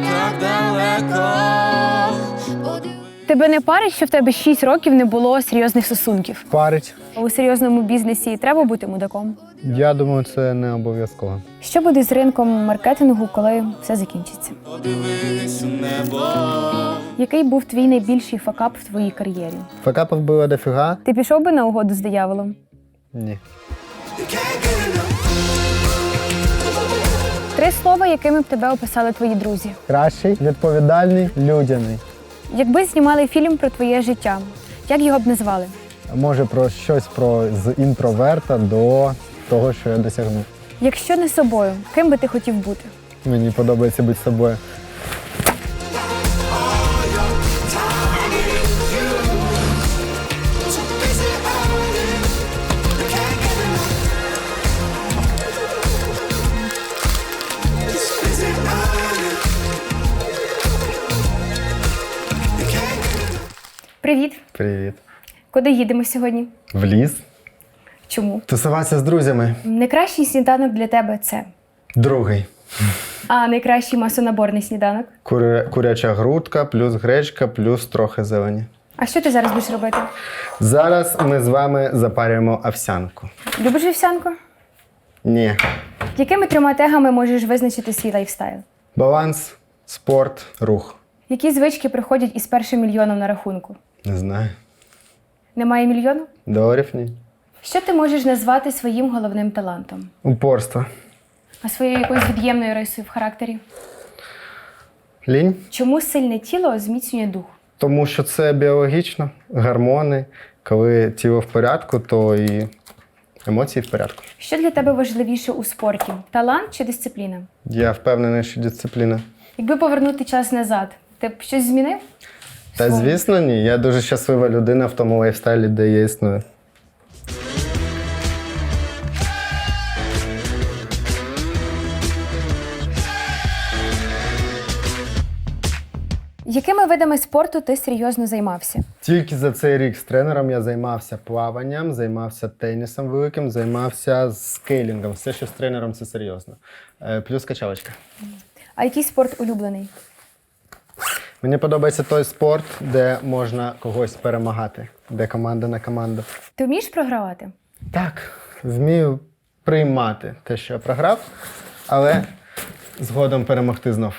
так далеко. Тебе не парить, що в тебе 6 років не було серйозних стосунків. Парить. У серйозному бізнесі треба бути мудаком. Я думаю, це не обов'язково. Що буде з ринком маркетингу, коли все закінчиться? Подивись небо. Який був твій найбільший факап в твоїй кар'єрі? Факапів було дофіга? Ти пішов би на угоду з дияволом? Ні. Три слова, якими б тебе описали твої друзі. Кращий, відповідальний, людяний. Якби знімали фільм про твоє життя, як його б назвали? Може про щось про з інтроверта до того, що я досягнув. Якщо не собою, ким би ти хотів бути? Мені подобається бути собою. Привіт! Куди їдемо сьогодні? В ліс. Чому? Тусуватися з друзями. Найкращий сніданок для тебе це. Другий. А найкращий масонаборний сніданок. Куря... Куряча грудка, плюс гречка, плюс трохи зелені. А що ти зараз будеш робити? Зараз ми з вами запарюємо овсянку. Любиш вівсянку? Ні. Якими трьома тегами можеш визначити свій лайфстайл? Баланс, спорт, рух. Які звички приходять із першим мільйоном на рахунку? Не знаю. Немає мільйону? Доларів ні. Що ти можеш назвати своїм головним талантом? Упорство. А своєю якоюсь від'ємною рисою в характері? Лінь. Чому сильне тіло зміцнює дух? Тому що це біологічно, гормони. Коли тіло в порядку, то і емоції в порядку. Що для тебе важливіше у спорті? Талант чи дисципліна? Я впевнений, що дисципліна. Якби повернути час назад, ти б щось змінив? Та звісно, ні. Я дуже щаслива людина в тому лайфстайлі, де я існую. Якими видами спорту ти серйозно займався? Тільки за цей рік з тренером я займався плаванням, займався тенісом великим, займався скейлінгом. Все, що з тренером, це серйозно. Е, Плюс качалочка. А який спорт улюблений? Мені подобається той спорт, де можна когось перемагати, де команда на команду. Ти вмієш програвати? Так, вмію приймати те, що я програв, але згодом перемогти знов.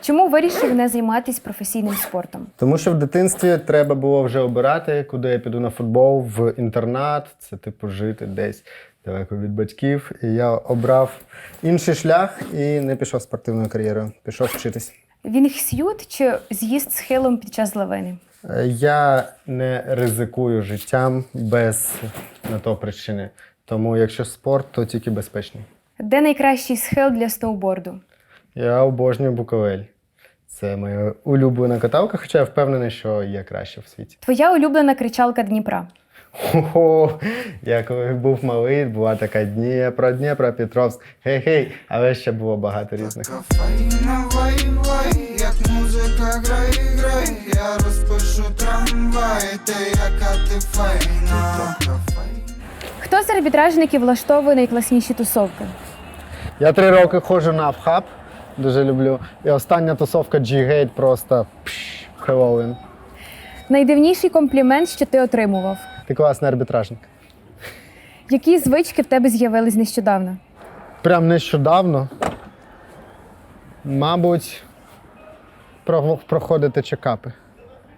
Чому вирішив не займатися професійним спортом? Тому що в дитинстві треба було вже обирати, куди я піду на футбол, в інтернат, це типу жити десь далеко від батьків. І я обрав інший шлях і не пішов спортивною кар'єрою, пішов вчитись. Вінгсют чи з'їзд схилом під час лавини? Е, Я не ризикую життям без на то причини. Тому якщо спорт, то тільки безпечний. Де найкращий схил для сноуборду? Я обожнюю Буковель. Це моя улюблена каталка, хоча я впевнений, що є краще в світі. Твоя улюблена кричалка Дніпра. Хо-хо, я коли був малий, була така Дніпро, Дніпро, Петровськ, гей-гей, але ще було багато різних. Як музика грай, грай, я розпишу трамвай, ти яка ти файна. Хто з арбітражників влаштовує найкласніші тусовки? Я три роки ходжу на Авхаб, дуже люблю. І остання тусовка G-Gate просто пш, Хеллоуін. Найдивніший комплімент, що ти отримував. Ти класний арбітражник. Які звички в тебе з'явились нещодавно? Прям нещодавно, мабуть, про- проходити чекапи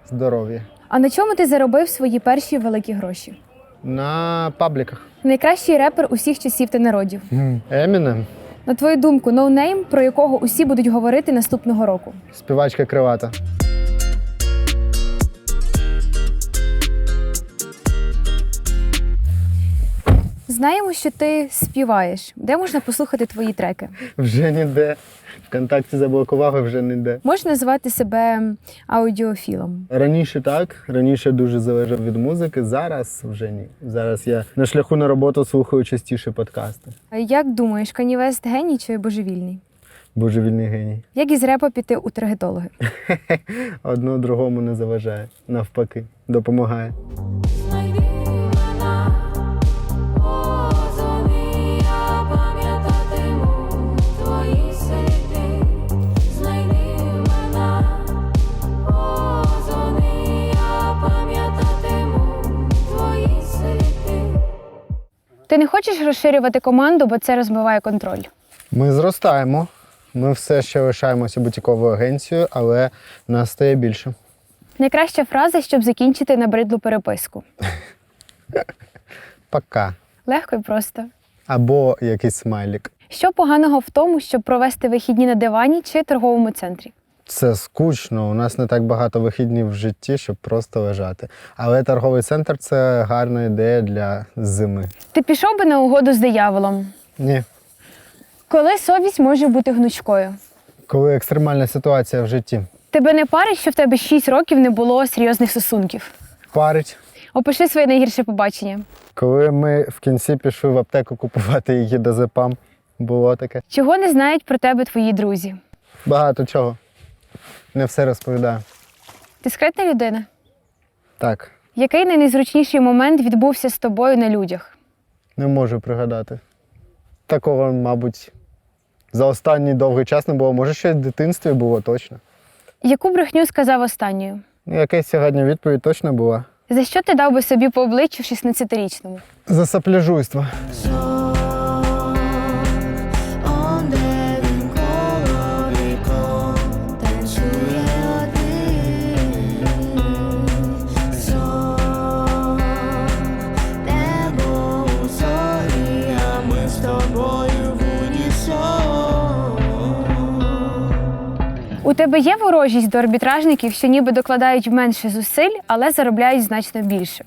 здоров'я А на чому ти заробив свої перші великі гроші? на пабліках. Найкращий репер усіх часів та народів. Емінем, На твою думку, ноунейм, про якого усі будуть говорити наступного року. співачка кривата. Знаємо, що ти співаєш. Де можна послухати твої треки? Вже ніде. Вконтакті заблокував і вже ніде. Можеш назвати себе аудіофілом. Раніше так, раніше дуже залежав від музики, зараз вже ні. Зараз я на шляху на роботу слухаю частіше подкасти. А Як думаєш, Кані Вест геній чи божевільний? Божевільний геній. Як із репа піти у таргетологи? Одно другому не заважає, навпаки, допомагає. Ти не хочеш розширювати команду, бо це розмиває контроль. Ми зростаємо. Ми все ще лишаємося бутіковою агенцією, але нас стає більше. Найкраща фраза, щоб закінчити набридлу переписку. Пока. Легко і просто. Або якийсь смайлік. Що поганого в тому, щоб провести вихідні на дивані чи торговому центрі? Це скучно. У нас не так багато вихіднів в житті, щоб просто лежати. Але торговий центр це гарна ідея для зими. Ти пішов би на угоду з дияволом? Ні. Коли совість може бути гнучкою? Коли екстремальна ситуація в житті Тебе не парить, що в тебе 6 років не було серйозних стосунків. парить. Опиши своє найгірше побачення. Коли ми в кінці пішли в аптеку купувати її дозепам, було таке. Чого не знають про тебе твої друзі? Багато чого. Не все розповідаю. Ти скретна людина? Так, Який найнезручніший момент відбувся з тобою на людях? не можу пригадати. Такого, мабуть, за останній довгий час не було. Може, ще в дитинстві було точно. Яку брехню сказав останньою? Ну, якась сьогодні відповідь точно була. За що ти дав би собі по обличчю в 16-річному? За сапляжуйство. Тебе є ворожість до арбітражників, що ніби докладають менше зусиль, але заробляють значно більше.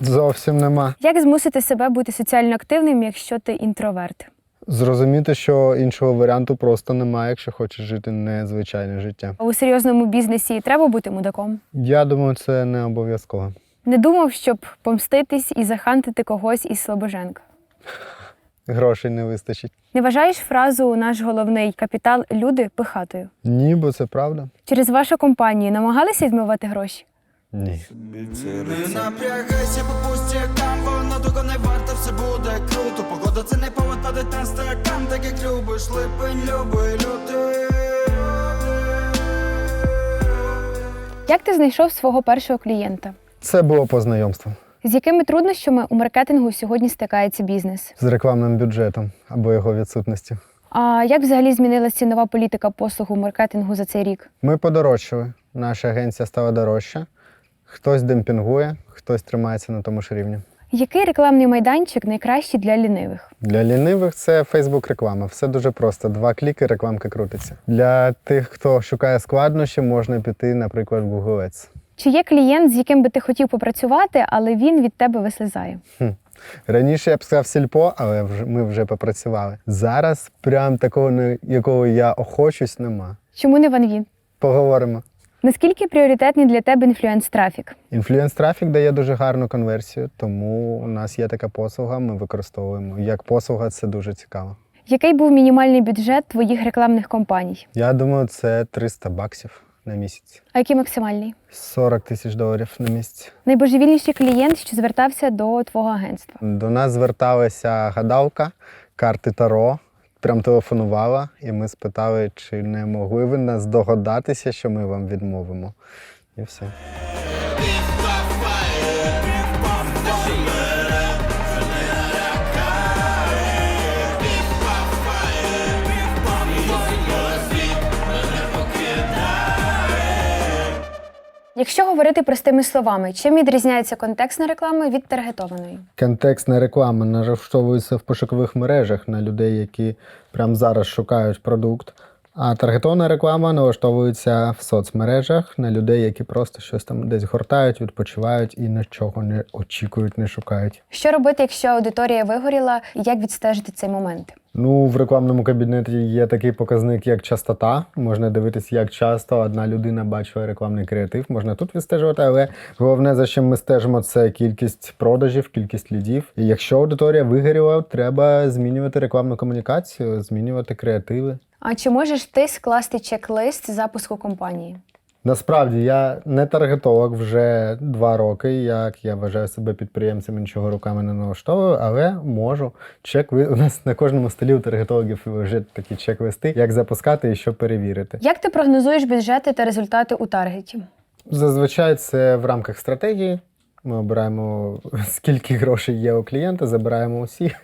Зовсім нема. Як змусити себе бути соціально активним, якщо ти інтроверт? Зрозуміти, що іншого варіанту просто немає, якщо хочеш жити незвичайне життя. А у серйозному бізнесі треба бути мудаком? Я думаю, це не обов'язково. Не думав, щоб помститись і захантити когось із Слобоженка. Грошей не вистачить. Не вважаєш фразу наш головний капітал люди пихатою? Ні, бо це правда. Через вашу компанію намагалися відмивати гроші? Ні. Не напрягайся по пустякам, воно того не варто, все буде круто. Погода це не повод падать на стакан, так як любиш, липень, люби, люди. Як ти знайшов свого першого клієнта? Це було по знайомству З якими труднощами у маркетингу сьогодні стикається бізнес? з рекламним бюджетом або його відсутністю. А як взагалі змінилася цінова політика послуг у маркетингу за цей рік? Ми подорожчали. Наша агенція стала дорожча. Хтось демпінгує, хтось тримається на тому ж рівні. Який рекламний майданчик найкращий для лінивих? Для лінивих це Facebook реклама. Все дуже просто. Два кліки, рекламка крутиться. Для тих, хто шукає складнощі, можна піти, наприклад, в Google Ads. Чи є клієнт, з яким би ти хотів попрацювати, але він від тебе вислизає? Раніше я б сказав сільпо, але ми вже попрацювали. Зараз прям такого, якого я охочусь, нема. Чому не ванвін? Поговоримо. Наскільки пріоритетний для тебе інфлюенс-трафік? Інфлюенс трафік дає дуже гарну конверсію, тому у нас є така послуга, ми використовуємо. Як послуга, це дуже цікаво. Який був мінімальний бюджет твоїх рекламних кампаній? Я думаю, це 300 баксів на місяць. А який максимальний? 40 тисяч доларів на місяць. Найбожевільніший клієнт, що звертався до твого агентства. До нас зверталася гадалка, карти Таро. Прям телефонувала, і ми спитали, чи не могли ви нас догадатися, що ми вам відмовимо. І все. Якщо говорити простими словами, чим відрізняється контекстна реклама від таргетованої? Контекстна реклама налаштовується в пошукових мережах на людей, які прямо зараз шукають продукт. А таргетована реклама налаштовується в соцмережах на людей, які просто щось там десь гортають, відпочивають і нічого не очікують, не шукають. Що робити, якщо аудиторія вигоріла, як відстежити цей момент? Ну, в рекламному кабінеті є такий показник, як частота. Можна дивитися, як часто одна людина бачила рекламний креатив. Можна тут відстежувати, але головне, за чим ми стежимо, це кількість продажів, кількість лідів. І якщо аудиторія вигоріла, треба змінювати рекламну комунікацію, змінювати креативи. А чи можеш ти скласти чек-лист запуску компанії? Насправді я не таргетолог вже два роки. Як я вважаю себе підприємцем, нічого руками не налаштовую, але можу. Чек у нас на кожному столі у таргетологів лежать такі чек-листи, як запускати і що перевірити. Як ти прогнозуєш бюджети та результати у таргеті? Зазвичай це в рамках стратегії. Ми обираємо, скільки грошей є у клієнта, забираємо усі.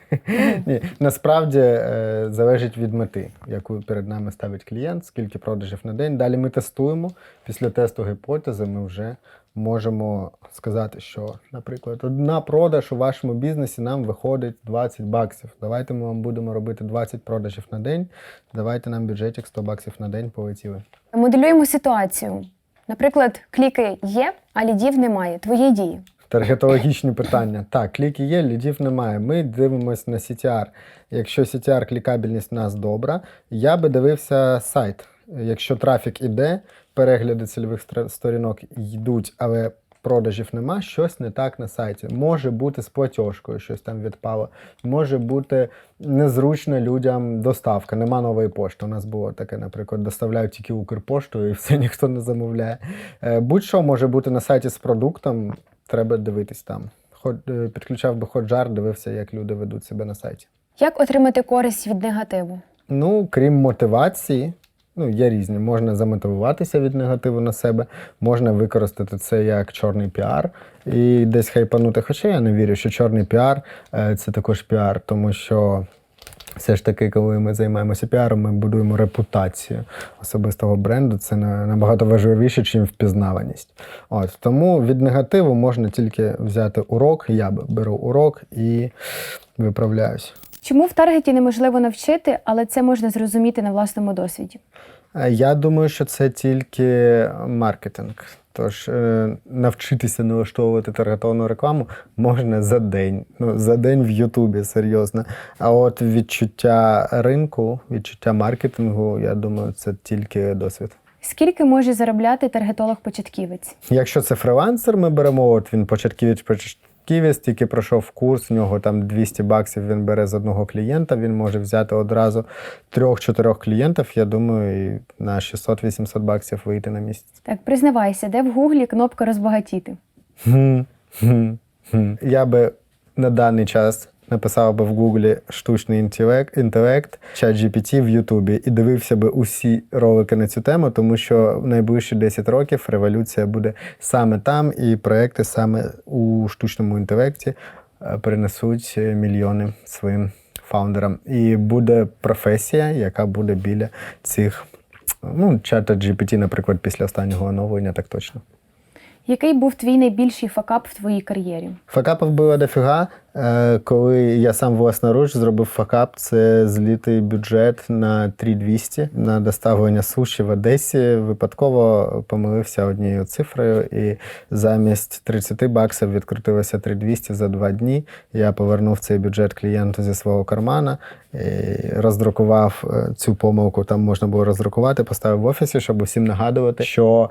Ні, насправді е, залежить від мети, яку перед нами ставить клієнт, скільки продажів на день. Далі ми тестуємо. Після тесту гіпотези ми вже можемо сказати, що, наприклад, одна продаж у вашому бізнесі нам виходить 20 баксів. Давайте ми вам будемо робити 20 продажів на день. Давайте нам бюджетик 100 баксів на день полетіли. Моделюємо ситуацію. Наприклад, кліки є, а лідів немає. Твої дії. Таргетологічні питання. Так, кліки є, лідів немає. Ми дивимося на CTR. Якщо CTR клікабельність у нас добра, я би дивився сайт. Якщо трафік іде, перегляди цільових сторінок йдуть, але продажів нема, щось не так на сайті. Може бути з платіжкою, щось там відпало. Може бути незручно людям доставка. Нема нової пошти. У нас було таке, наприклад, доставляють тільки Укрпоштою і все ніхто не замовляє. Е, Будь-що може бути на сайті з продуктом, треба дивитись там. Ход, е, підключав би ходжар, дивився, як люди ведуть себе на сайті. Як отримати користь від негативу? Ну, крім мотивації, ну, є різні. Можна замотивуватися від негативу на себе, можна використати це як чорний піар і десь хайпанути. Хоча я не вірю, що чорний піар е, це також піар, тому що. Все ж таки, коли ми займаємося піаром, ми будуємо репутацію особистого бренду. Це набагато важливіше, ніж впізнаваність. От тому від негативу можна тільки взяти урок. Я беру урок і виправляюсь. Чому в таргеті неможливо навчити, але це можна зрозуміти на власному досвіді? Е, Я думаю, що це тільки маркетинг. Тож е, навчитися налаштовувати таргетовану рекламу можна за день. Ну, за день в Ютубі, серйозно. А от відчуття ринку, відчуття маркетингу, я думаю, це тільки досвід. Скільки може заробляти таргетолог-початківець? Якщо це фрилансер, ми беремо, от він початківець початківець, тільки пройшов курс, у нього там 200 баксів він бере з одного клієнта, він може взяти одразу трьох-чотирьох клієнтів, я думаю, і на 600-800 баксів вийти на місяць. Так, признавайся, де в гуглі кнопка розбагатіти? Я би на даний час написав би в Гуглі штучний інтелект, інтелект чат GPT в Ютубі і дивився би усі ролики на цю тему, тому що в найближчі 10 років революція буде саме там, і проекти саме у штучному інтелекті е, принесуть мільйони своїм фаундерам. І буде професія, яка буде біля цих. Ну, чата GPT, наприклад, після останнього оновлення, так точно. Який був твій найбільший факап в твоїй кар'єрі? Факапів було дофіга. Е, Коли я сам власноруч зробив факап, це злітий бюджет на 3200 на доставлення суші в Одесі. Випадково помилився однією цифрою, і замість 30 баксів відкрутилося 3200 за два дні. Я повернув цей бюджет клієнту зі свого кармана, і роздрукував е, цю помилку. Там можна було роздрукувати, поставив в офісі, щоб усім нагадувати, що.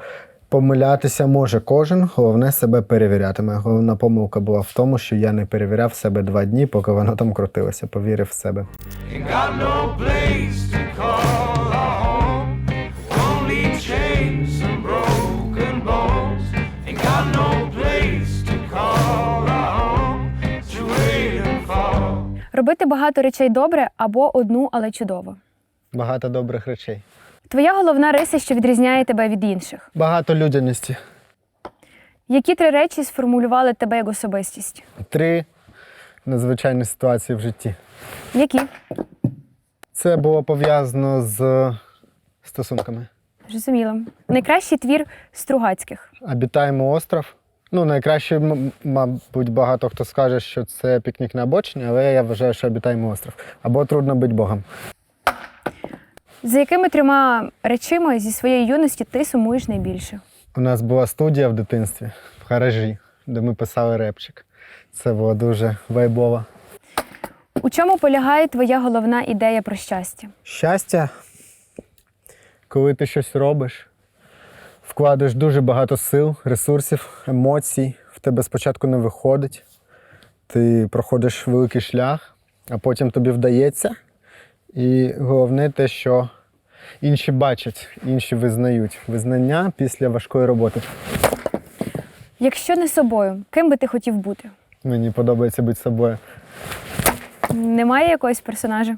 Помилятися може кожен, головне себе перевіряти. Моя головна помилка була в тому, що я не перевіряв себе два дні, поки воно там крутилося. Повірив в себе. Робити багато речей добре або одну, але чудово. Багато добрих речей. Твоя головна риса, що відрізняє тебе від інших. Багато людяності. Які три речі сформулювали тебе як особистість? Три надзвичайні ситуації в житті. Які? Це було пов'язано з стосунками. Зрозуміло. Найкращий твір Стругацьких. Обітаємо остров. Ну, найкраще, мабуть, багато хто скаже, що це пікнік на обочині, але я вважаю, що обітаємо остров. Або трудно бути Богом. За якими трьома речима зі своєї юності ти сумуєш найбільше? У нас була студія в дитинстві в гаражі, де ми писали репчик. Це було дуже вайбово. У чому полягає твоя головна ідея про щастя? Щастя, коли ти щось робиш, вкладеш дуже багато сил, ресурсів, емоцій, в тебе спочатку не виходить, ти проходиш великий шлях, а потім тобі вдається. І головне те, що інші бачать, інші визнають. Визнання після важкої роботи. Якщо не собою, ким би ти хотів бути? Мені подобається бути собою. Немає якогось персонажа?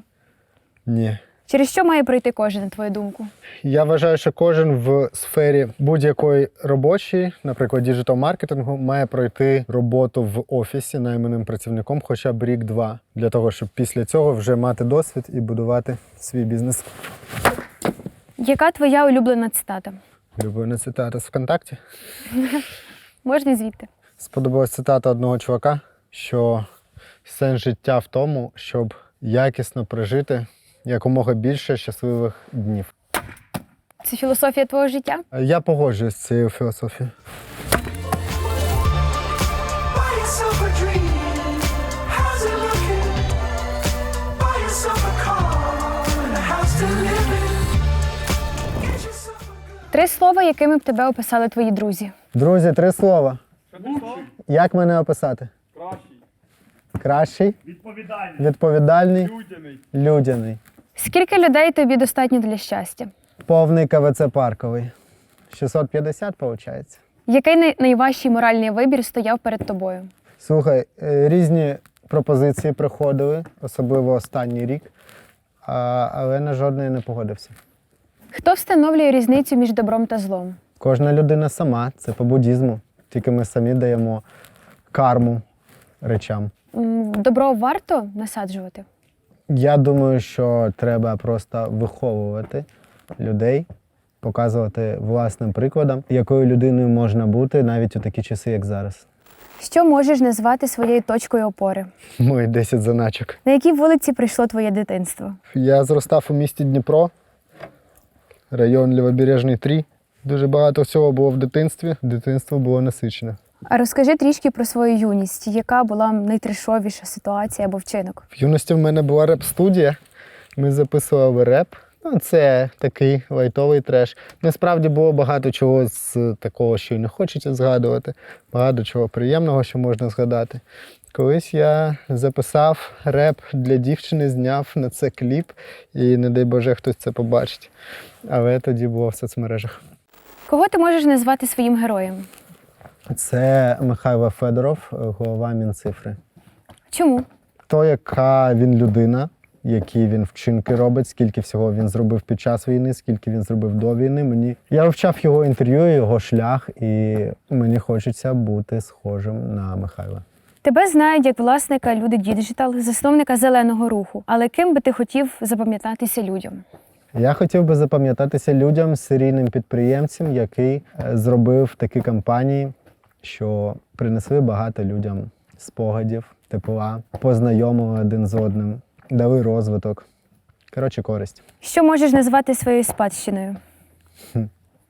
Ні. Через що має пройти кожен, на твою думку? Я вважаю, що кожен в сфері будь-якої робочої, наприклад, діджитал-маркетингу, має пройти роботу в офісі найманим працівником хоча б рік-два, для того, щоб після цього вже мати досвід і будувати свій бізнес. Яка твоя улюблена цитата? Любовна цитата з ВКонтакті. Можна звідти? Сподобалась цитата одного чувака, що сенс життя в тому, щоб якісно прожити якомога більше щасливих днів. Це філософія твого життя? Я погоджуюсь з цією філософією. Три слова, якими б тебе описали твої друзі. Друзі, три слова. Як мене описати? Кращий. Кращий? Відповідальний. Відповідальний. Людяний. Людяний. Скільки людей тобі достатньо для щастя? Повний КВЦ парковий. 650, виходить. Який най- найважчий моральний вибір стояв перед тобою? Слухай, е, різні пропозиції приходили, особливо останній рік, а, але на жодної не погодився. Хто встановлює різницю між добром та злом? Кожна людина сама, це по буддізму. Тільки ми самі даємо карму речам. М, Добро варто насаджувати? Я думаю, що треба просто виховувати людей, показувати власним прикладом, якою людиною можна бути навіть у такі часи, як зараз. Що можеш назвати своєю точкою опори? Мої 10 заначок. На якій вулиці прийшло твоє дитинство? Я зростав у місті Дніпро, район Лівобережний 3. Дуже багато всього було в дитинстві. Дитинство було насичене. А розкажи трішки про свою юність, яка була найтрешовіша ситуація або вчинок? В юності в мене була реп-студія. Ми записували реп. Ну, це такий лайтовий треш. Насправді було багато чого з такого, що й не хочеться згадувати, багато чого приємного, що можна згадати. Колись я записав реп для дівчини, зняв на це кліп, і не дай Боже, хтось це побачить. Але тоді було в соцмережах. Кого ти можеш назвати своїм героєм? Це Михайло Федоров, голова Мінцифри. Чому? То, яка він людина, які він вчинки робить, скільки всього він зробив під час війни, скільки він зробив до війни. Мені я вивчав його інтерв'ю, його шлях, і мені хочеться бути схожим на Михайла. Тебе знають як власника люди Діджитал, засновника зеленого руху. Але ким би ти хотів запам'ятатися людям? Я хотів би запам'ятатися людям, серійним підприємцям, який е, зробив такі кампанії, що принесли багато людям спогадів, тепла, познайомили один з одним, дали розвиток. Коротше, користь. Що можеш назвати своєю спадщиною?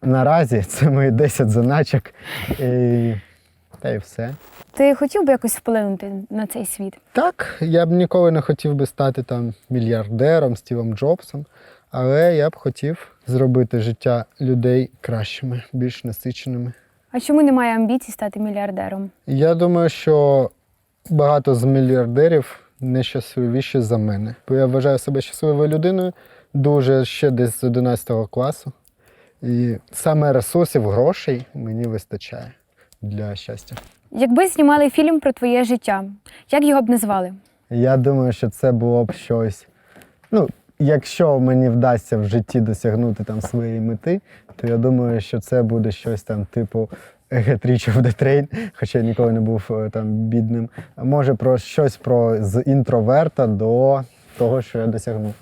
Наразі це мої 10 заначок. І... Та й все. Ти хотів би якось вплинути на цей світ? Так, я б ніколи не хотів би стати там мільярдером, Стівом Джобсом, але я б хотів зробити життя людей кращими, більш насиченими. А чому немає амбіцій стати мільярдером? Я думаю, що багато з мільярдерів не щасливіші за мене. Бо я вважаю себе щасливою людиною дуже ще десь з 11 класу. І саме ресурсів, грошей мені вистачає для щастя. Якби знімали фільм про твоє життя, як його б назвали? Я думаю, що це було б щось. Ну, якщо мені вдасться в житті досягнути там своєї мети, то я думаю, що це буде щось там типу Rich of Train, хоча я ніколи не був е, там бідним. Може, про щось про з інтроверта до того, що я досягнув.